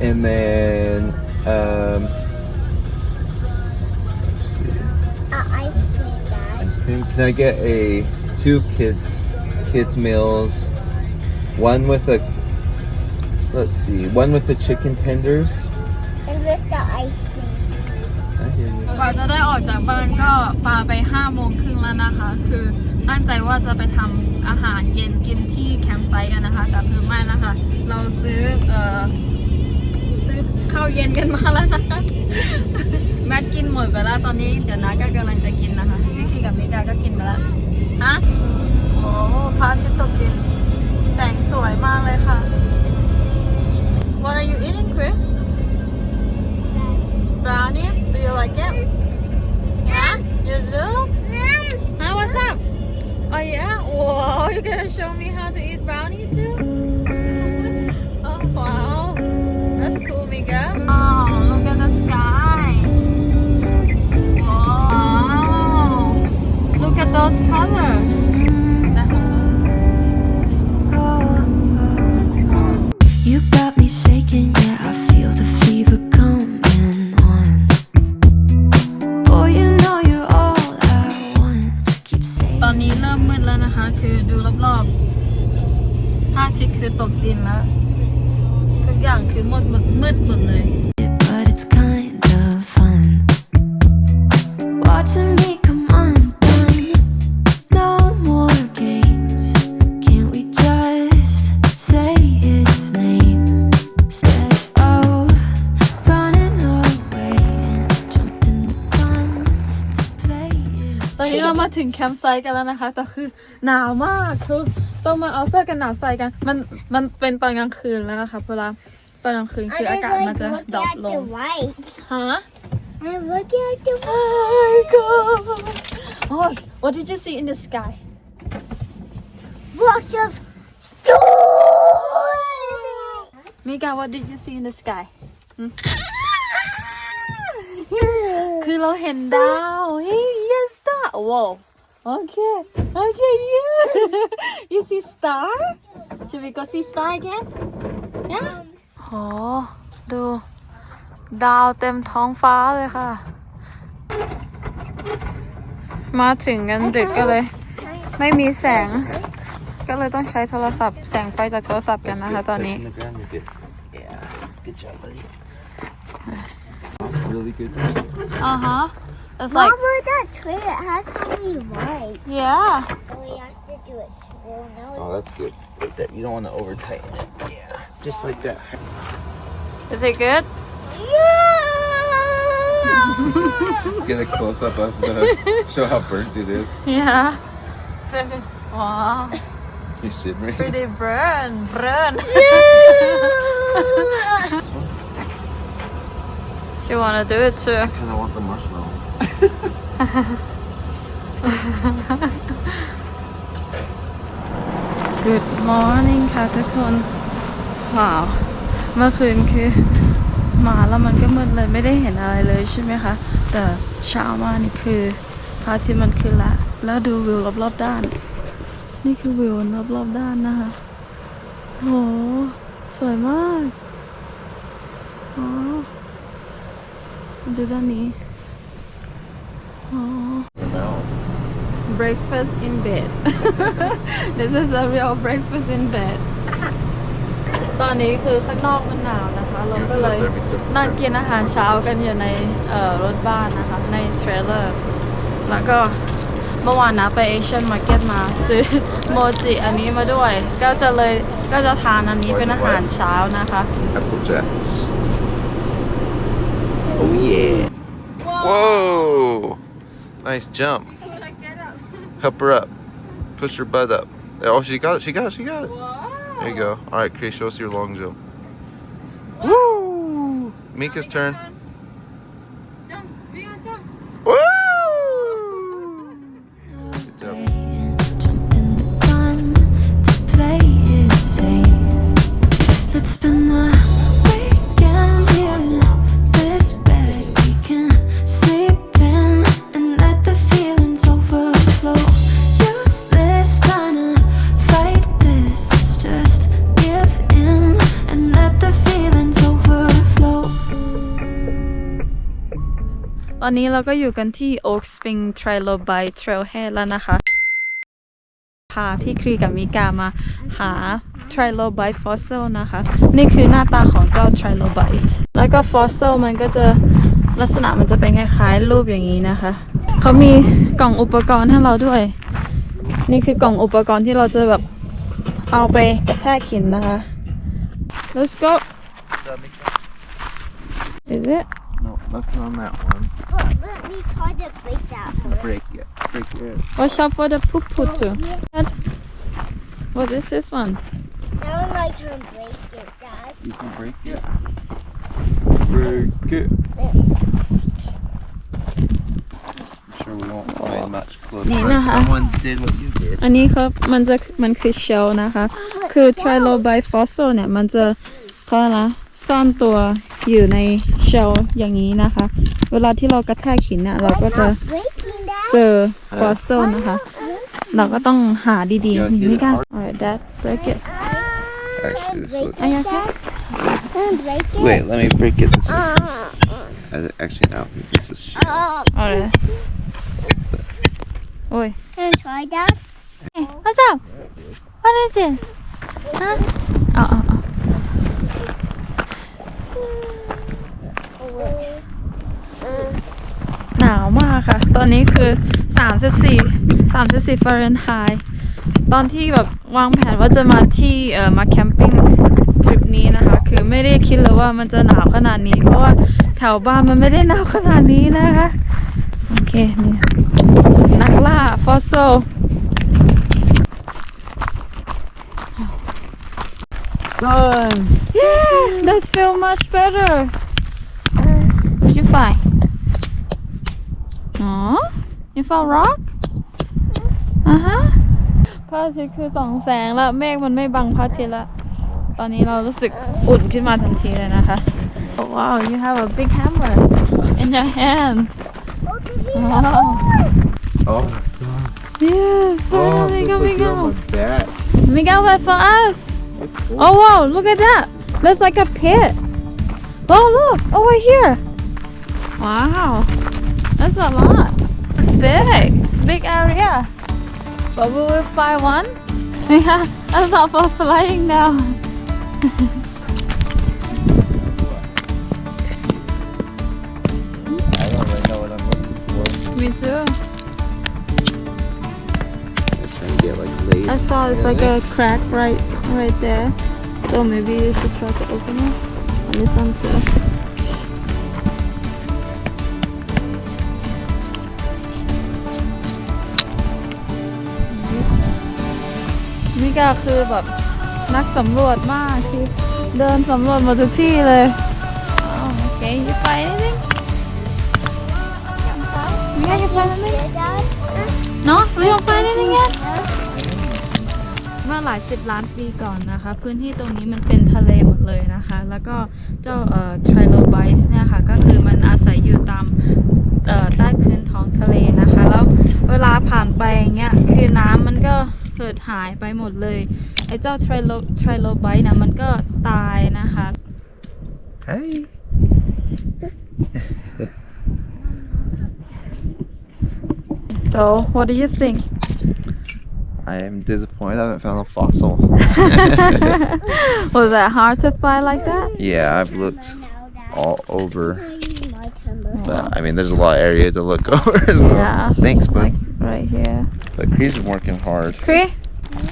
and then um, let's see, Uh, ice cream, Dad. ice cream. Can I get a two kids kids meals? One with a let's see, one with the chicken tenders. And with the ice cream. I hear you. กว่าจะได้ออกจากบ้านก็ปาไปห้าโมงครึ่งแล้วนะคะ คือตั้งใจว่าจะไปทำอาหารเย็นกินที่แคมป์ไซต์กันนะคะ แต่คือไม่นะคะ เราซื้อเอ่อซื้อ ข้าวเย็นกันมาแล้วนะคะแมทกินหมดไปแล้วตอนนี้เดี๋ยวนาก็กำลังจะกินนะคะพี่คีกับมิกาก็กินไปแล้ว มาถึงแคมป์ไซต์กันแล้วนะคะ แต่คือหนาวมากคือต้องมาเอาเสื้อกันหนาวใส่กัน มันมันเป็นตอนกลางคืนแล้วนะคะเวลาตอนกลางคืนคืออากาศมันจะดรอปลง lights. ฮะ I'm looking at the Oh my god oh what did you see in the sky lots of stores. Mika what did you see in the sky หึคือเราเห็นดาว hey yes star wow okay okay yeah you see star should we go see star again yeah โหดู ดาวเต็มท้องฟ้าเลยค่ะ มาถึงกันดึกก็เลย ไม่มีแสง ก็เลยต้องใช้โทรศัพท์แสงไฟจากโทรศัพท์กันนะคะตอนนี้ Touching the ground, you're good. Yeah. Good job, buddy. Really good. อ่าฮะ it's Mom, like look at that tree. It has so many lights. yeah So we have to do it slow. Now Oh, that's good. Like that. You don't want to over tighten it. Yeah. Just like that. is it good Yeah. Get a close up of the. show how burnt it is. yeah wow He's shivering. pretty burn burn Yeah. she wanna do it too Because I want the marshmallow. Good morning ค่ะทุกคนว้าว เมื่อคืนคือมาแล้วมันก็มืดเลยไม่ได้เห็นอะไรเลยใช่ไหมคะ แต่เช้ามานี่คือพระอาทิตย์มันขึ้นละ แล้วดูวิวรอบๆด้าน นี่คือวิวรอบๆด้านนะคะโหสวยมาก อ๋อ ดูด้านนี้ breakfast in bed this is a real breakfast in bed ตอนนี้คือข้างนอกมันหนาวนะคะ เราก็เลยนั่งกินอาหารเช้ากันอยู่ในเอ่อรถบ้านนะคะ ในเทรลเลอร์ แล้วก็เมื่อวานนะไปเอเชียนมาร์เก็ตมาซื้อโมจิอันนี้มาด้วย ก็จะเลยก็จะทานอันนี้เป็นอาหารเช้านะคะ Apple Jacks. Oh yeah. Whoa! Nice jump. Help her up. Push her butt up. Oh, she got it. She got it. She got it. There you go. All right, Chris, show us your long jump. Woo! Mika's turn. ตอนนี้เราก็อยู่กันที่ Oak Spring Trilobite Trailhead แล้วนะคะ พาพี่ครีกับมิกามาหา Trilobite Fossil นะคะ นี่คือหน้าตาของเจ้า Trilobite แล้วก็ Fossil มันก็จะลักษณะมันจะเป็นคล้ายๆรูปอย่างนี้นะคะ เขามีกล่องอุปกรณ์ให้เราด้วย นี่คือกล่องอุปกรณ์ที่เราจะแบบเอาไปกระแทกหินนะคะ Let's go Is it? No, nothing on that one. But let me try to break that. Break it. Break it. Watch out for the poop too. What is this one? Now I can break it, Dad. You can break it. Break it. I'm sure we won't find much close. Nina, but huh? Someone did what you did. อันนี้ครับมันจะมันคือเชลนะคะ คือ trilobite fossil เนี่ย มันจะเขาอะไรนะซ่อนตัวอยู่ในเชลอย่างนี้นะคะ เวลาที่เรากระแทกหินเนี่ยเราก็จะ Breaking that. เจอ fossil นะคะ เราก็ต้องหาดีๆนี่ไม่กล้า alright dad break it Actually, this looks. are you okay And break it. Wait, let me break it. This is, Uh, uh, actually, no. This is shit. uh, alright โอ้ย and try that. Hey, what's up? What is it? Huh? เอาเอาเอา หนาวมากค่ะ ตอนนี้คือ 34 34ฟาเรนไฮต์ตอนที่แบบวางแผนว่าจะมาที่เอ่อมาแคมปิ้งทริปนี้นะคะ คือไม่ได้คิดเลยว่ามันจะหนาวขนาดนี้ เพราะว่าแถวบ้านมันไม่ได้หนาวขนาดนี้นะคะ โอเคนี่นักล่า ฟอสซิล Sun! Yeah, that feel much better. What did you find? Aw, you found rock? อ่าฮะพระอาทิตย์คือส่องแสงแล้วเมฆมันไม่บังพระอาทิตย์ละตอนนี้เรารู้สึกอุ่นขึ้นมาทันทีเลยนะคะ oh, Wow you have a big hammer in your hand Wow Oh, the sun. Yes Oh, finally this coming looks on out my back. Miguel wait for us Oh wow, look at that. That's like a pit. Oh look, over here. Wow. That's a lot. It's big. Big area. But we will find one. Yeah, that's all for sliding down. I don't really know what I'm looking for. Me too. Trying to get like. I saw it's like a crack right right there. So maybe you should try to open it. And this one too. Mm-hmm. มิกาคือแบบนักสำรวจมากคือเดินสำรวจหมาทุกที่เลยอ้าวโอเค you find anything มิกา you find anything Yeah, Dad. no we don't find anything yet เมื่อหลายสิบล้านปีก่อนนะคะ พื้นที่ตรงนี้มันเป็นทะเลหมดเลยนะคะ แล้วก็เจ้าเอ่อ trilobites เนี่ยค่ะ ก็คือมันอาศัยอยู่ตามเอ่อใต้พื้นท้องทะเลนะคะ แล้วเวลาผ่านไปอย่างเงี้ยคือน้ำมันก็เกิดหายไปหมดเลย ไอ้เจ้า trilo trilobite นะมันก็ตายนะคะ Hey. so what do you think I am disappointed I haven't found a fossil. was that hard to find like that yeah, I've looked Now, Dad. all over. My timber. But I mean, there's a lot of area to look over. So Yeah. thanks, like bud. right here But Cree's been working hard. Cree,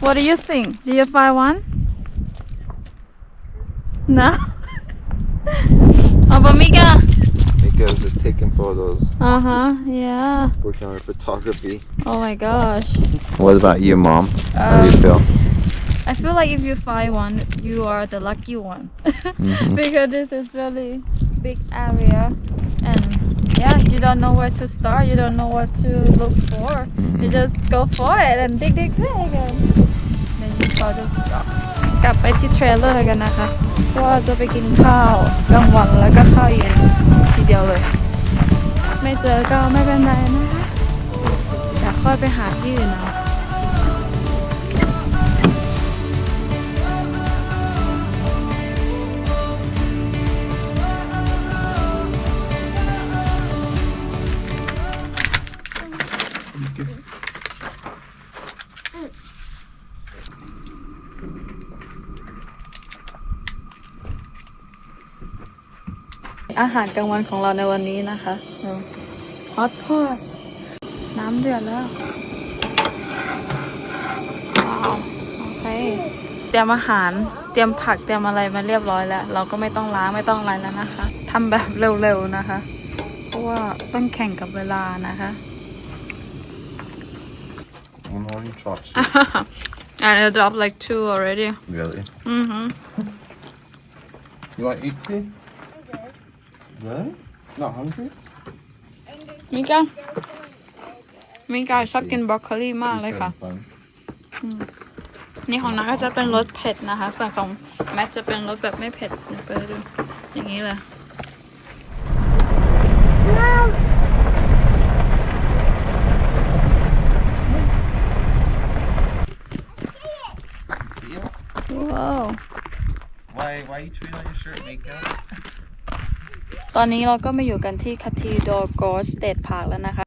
what do you think? Do you find one? No? oh, but Mika. Mika's just taking photos, Uh huh. Yeah. working on her photography. Oh my gosh. What about you, Mom? How do you Um, feel? I feel like if you find one, you are the lucky one. Mhm. because this is really big area, and yeah, you don't know where to start. You don't know what to look for. You Mhm. just go for it and dig, dig, dig, and then you start to stop. กลับไปที่เทรลเลอร์กันนะคะเพราะว่าจะไปกินข้าวกลางวันแล้วก็ข้าวเย็นทีเดียวเลย ไม่เจอก็ไม่เป็นไรนะคะเดี๋ยวค่อยไปหาที่อื่นเอ อาหารกลางวันของเราในวันนี้นะคะฮอตพอตน้ำเดือดแล้วว้าวโอเคเตรียมอาหารเตรียมผักเตรียมอะไรมาเรียบร้อยแล้ว เราก็ไม่ต้องล้างไม่ต้องอะไรแล้วนะคะทำแบบเร็วๆนะคะ เพราะว่าต้องแข่งกับเวลานะคะ One more chopstick. and it dropped like two already Really? mm-hmm You want to eat tea? Really? Not hungry? มิกามิกาชอบกินบรอกโคลีมากเลยค่ะ fun. นี่ของน้าก็จะเป็นรสเผ็ดนะคะ ส่วนของแมทจะเป็นรสแบบไม่เผ็ดเดี๋ยวไปดูอย่างนี้เลยว้าว Why, why are you chewing on your shirt, Mika? ตอนนี้เราก็มาอยู่กันที่คาทีดอร์กอสเต e พาร์คแล้วนะคะ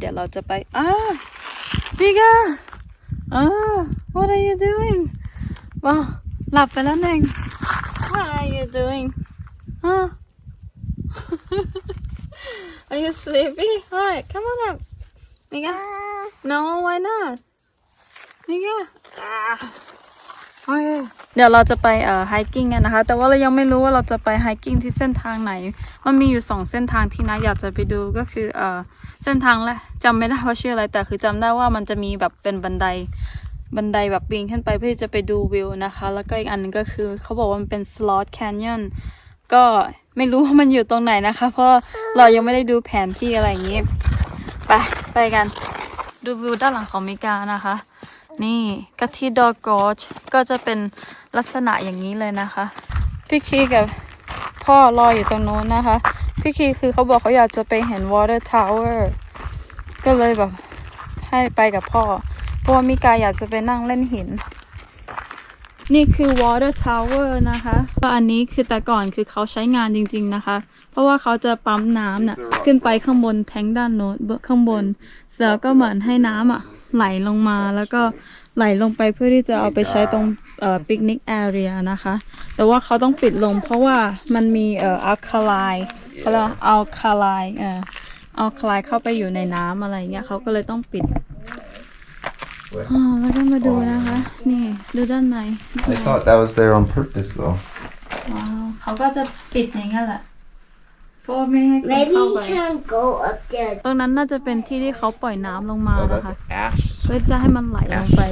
เดี๋ยวเราจะไปอ้ามิกาอ้า what are you doing ว้าวหลับไปแล้วหนึ่ง what are you doing ฮะ are you sleepy alright come on up มิกา no why not มิกาโอ เดี๋ยวเราจะไปเอ่อ hiking กันนะคะ แต่ว่าเรายังไม่รู้ว่าเราจะไป hiking ที่เส้นทางไหน มันมีอยู่สองเส้นทางที่นะอยากจะไปดูก็คือเอ่อเส้นทางแรกจำไม่ได้ว่าชื่ออะไร แต่คือจำได้ว่ามันจะมีแบบเป็นบันไดบันไดแบบปีนขึ้นไปเพื่อจะไปดูวิวนะคะ แล้วก็อีกอันนึงก็คือเขาบอกว่ามันเป็น slot canyon ก็ไม่รู้ว่ามันอยู่ตรงไหนนะคะ เพราะเรายังไม่ได้ดูแผนที่อะไรอย่างนี้ ไปไปกัน ดูวิวด้านหลังของมิกานะคะ นี่กะทิดอกอชก็จะเป็นลักษณะอย่างนี้เลยนะคะ พี่คีกับพ่อรออยู่ตรงโน้นนะคะ พี่คีคือเขาบอกเขาอยากจะไปเห็น water tower ก็เลยแบบให้ไปกับพ่อ เพราะว่ามิกาอยากจะไปนั่งเล่นหิน นี่คือ water tower นะคะก็อันนี้คือแต่ก่อนคือเขาใช้งานจริง ๆนะคะ เพราะว่าเขาจะปั๊มน้ำน่ะขึ้นไปข้างบนแทงด้านโน้นข้างบน เสร็จแล้วก็เหมือนให้น้ำอะ ไหลลงมาแล้วก็ไหลลงไปเพื่อที่จะเอาไปใช้ตรงเอ่อปิกนิกแอเรียนะคะ แต่ว่าเขาต้องปิดลงเพราะว่ามันมีเอ่ออัลคาไลเขาเรียกอัลคาไลเอ่ออัลคาไลเข้าไปอยู่ในน้ำอะไรเงี้ยเขาก็เลยต้องปิดอ๋อแล้วก็มาดูนะคะ นี่ดูด้านใน I thought that was there on purpose, though. ว้าวเขาก็จะปิดอย่างนั้นแหละ เพราะว่าไม่ให้คน Maybe เข้า you ไป can go up there. ตรงนั้นน่าจะเป็นที่ที่เขาปล่อยน้ำลงมานะคะ ash. เพื่อจะให้มันไหลลงไป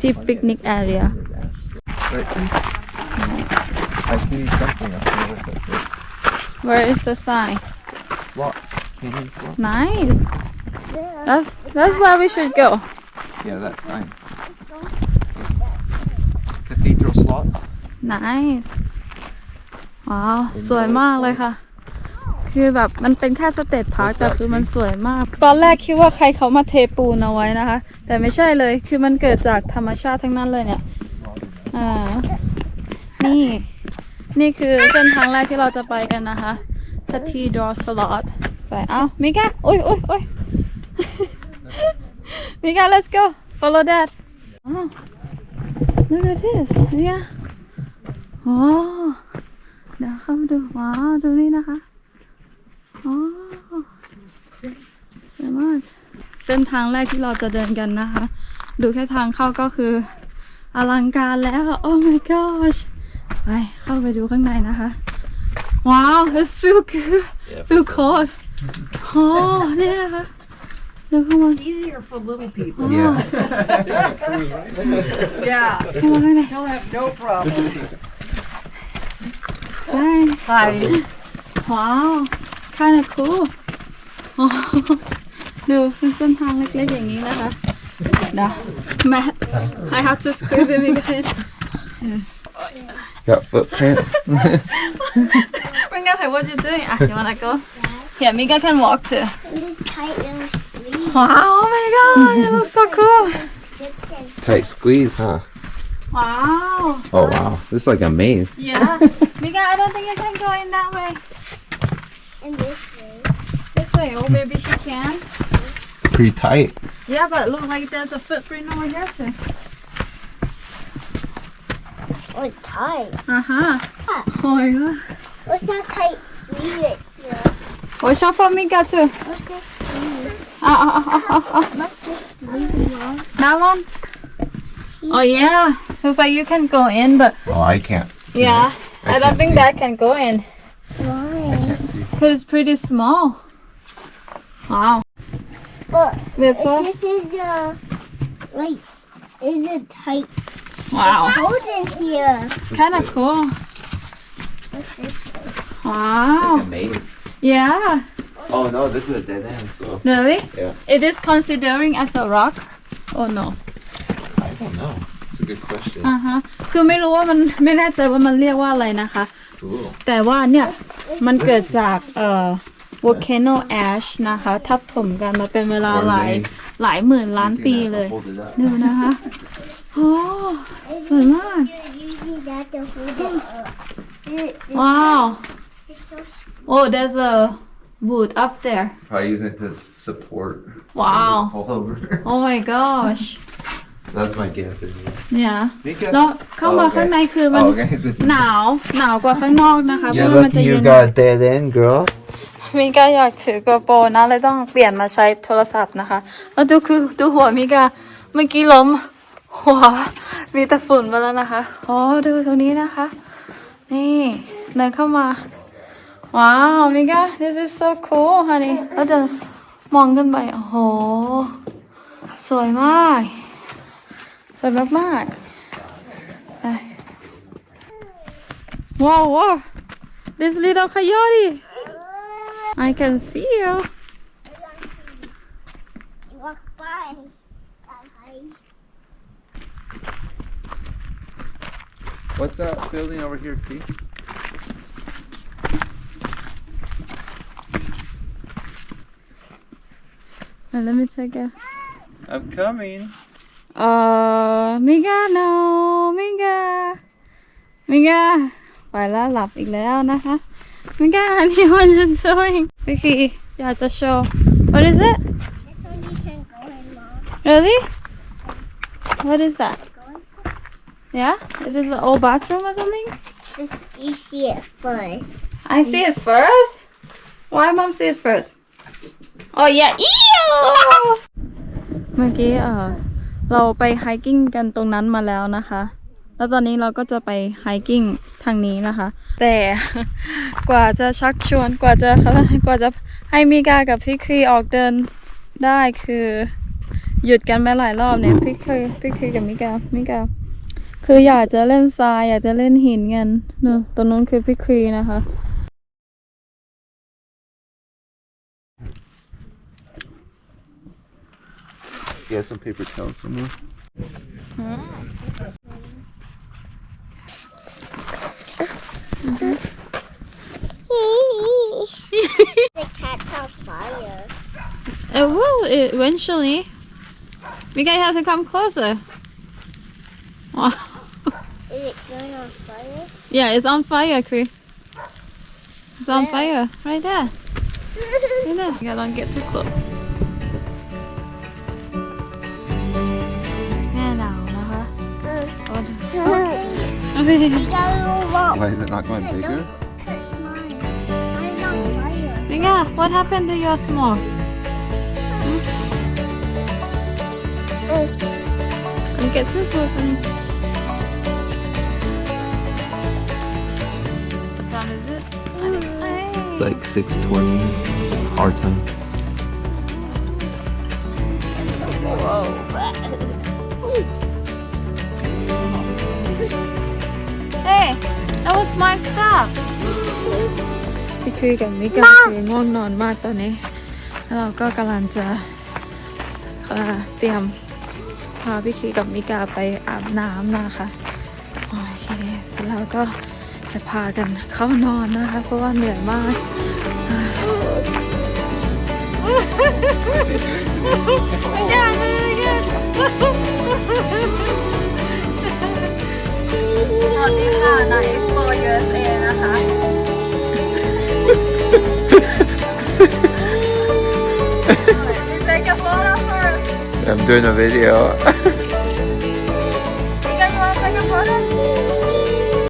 ที่ปิกนิกแอเรีย Right. I see something up there. What's that say? Where is the sign Slots. TV slots. Nice That's that's where we should go Yeah, that sign. Cathedral slots. Nice ว้าว สวยมากเลยค่ะ คือแบบมันเป็นแค่สเตทพาร์คแต่คือมันสวยมาก ตอนแรกคิดว่าใครเขามาเทปูนเอาไว้นะคะ แต่ไม่ใช่เลยคือมันเกิดจากธรรมชาติทั้งนั้นเลยเนี่ยอ่านี่นี่คือเส้นทางแรกที่เราจะไปกันนะคะ Cathedral Slot ไปเอ้ามิกาโอ้ยโอ้ยโอ้ยมิกา let's go follow that อ้าว look at this เนี่ยโอ้เดี๋ยวเข้ามาดูว้าวดูนี่นะคะ โอ้สวยมากเส้นทางแรกที่เราจะเดินกันนะคะ ดูแค่ทางเข้าก็คือ อลังการแล้ว โอ้ my gosh ไปเข้าไปดูข้างในนะคะ ว้าว it feel good feel cold โอ้นี่นะคะ ดูข้างบน Easier for little people. Yeah. Yeah, ข้างบนข้างใน he'll have no problem. ไป Hi. ว้าว it's kind of cool โอ้ดูเป็นเส้นทางเล็กๆอย่างนี้นะคะเดี๋ยว Matt I have to squeeze it because Got footprints. Bring up what you doing ah you wanna go here Mika can walk too And this tight little sleeve. wow oh my god it looks so cool Tight squeeze, huh? wow Oh wow, this is like a maze. yeah Mika I don't think you can go in that way And this way. This way. Oh, maybe she can. It's pretty tight. Yeah, but look like there's a footprint over here too. Oh, it's tight. Uh huh. Oh my god. What's that tight sleeve it's here? Watch out for me, too? What's this sleeve? Oh, uh, oh, uh, oh, uh, oh. What's this? Yeah? That one? Oh yeah, it's like you can go in, but oh, I can't. Yeah, I, I don't think see. that can go in can't it's pretty small. Wow. But this is the like is it tight Wow. hold in here? It's kind of cool. What's this? Wow. maze. Yeah. Oh no, this is a dead end. So Really? Yeah. It is considering as a rock? Oh no. I don't know. It's a good question. อ่าฮะคือไม่รู้ว่ามันไม่แน่ใจว่ามันเรียกว่าอะไรนะคะ Cool. แต่ว่าเนี่ยมันเกิดจากเอ่อ volcano ash นะคะ ทับถมกันมาเป็นเวลาหลายหลายหมื่นล้านปีเลย Hold it up. ดูนะคะโอ้สวยมาก You're using that to hold it up. It- it- ว้าว It's so small. oh there's a wood up there Probably using it to support. Wow. Fall over. oh my gosh That's my guess. Anyway. เนี่ย Mika. แล้วเข้ามาข้างในคือมัน Oh, okay. This is... หนาวหนาวกว่าข้างนอกนะคะเพ Yeah, ราะว่ามันจะ lucky เย็ you น got dead end, girl. มิกาอยากถือกระโปรงนะเลยต้องเปลี่ยนมาใช้โทรศัพท์นะคะ แล้วดูคือดูหัวมิกาเมื่อกี้ล้มหัวมีแต่ฝุ่นมาแล้วนะคะอ๋อดูตรงนี้นะคะ นี่เดินเข้ามา ว้าวมิกา this is so cool honey แล้วเดินมองขึ้นไปโอ้โห สวยมากส วยมากๆไปว้าวว้าว this little coyote I can see you. Walk by. That high. What's that building over here, Key? Uh, let me take a. I'm coming. Uh, Miga no, Miga, Miga ไปแล้วหลับอีกแล้วนะคะ Miga อันนี้มันจะช่วยวิคีอยากจะโชว์ What is it? This one you can go in, Mom. Really? What is that? Go in. Yeah? Is this an old bathroom or something? Just you see it first. I see it first. Why mom see it first? Oh yeah. Ew! เมื่อกี้เออ เราไปไฮกิ้งกันตรงนั้นมาแล้วนะคะ แล้วตอนนี้เราก็จะไปไฮกิ้งทางนี้นะคะ แต่กว่าจะชักชวนกว่าจะกกว่าจะให้มิกากับพี่ครีออกเดินได้คือหยุดกันไปหลายรอบเนี่ยพี่ครีพี่ครีกับมิกามิกาคืออยากจะเล่นทรายอยากจะเล่นหินกันเนอะตรงนู้นคือพี่ครีนะคะ Get some paper towels somewhere. the cat's on fire. Uh, it will uh, eventually. We guys have to come closer. Wow. Is it going on fire? Yeah, it's on fire, Cree. It's on Where? fire. Right there. Right there. Yeah, don't get too close. โอเค We gotta walk. Why is it not going bigger? Touch mine. Mine's on fire. Mika, what happened to your smoke? Hmm? Don't get too close. honey. What time is it? Hey. Like 620 our time. Hey, that was my stuff. พี่คุยกับมิกาคือง่วงนอนมากตอนนี้ แล้วเราก็กำลังจะเอ่อเตรียมพาพี่คุยกับมิกาไปอาบน้ำนะคะ โอเคเสร็จแล้วก็จะพากันเข้านอนนะคะ เพราะว่าเหนื่อยมากอย่าเลยอย่า สวัสดีค่ะนาย Explore USA นะคะ Take a photo first. I'm doing a video.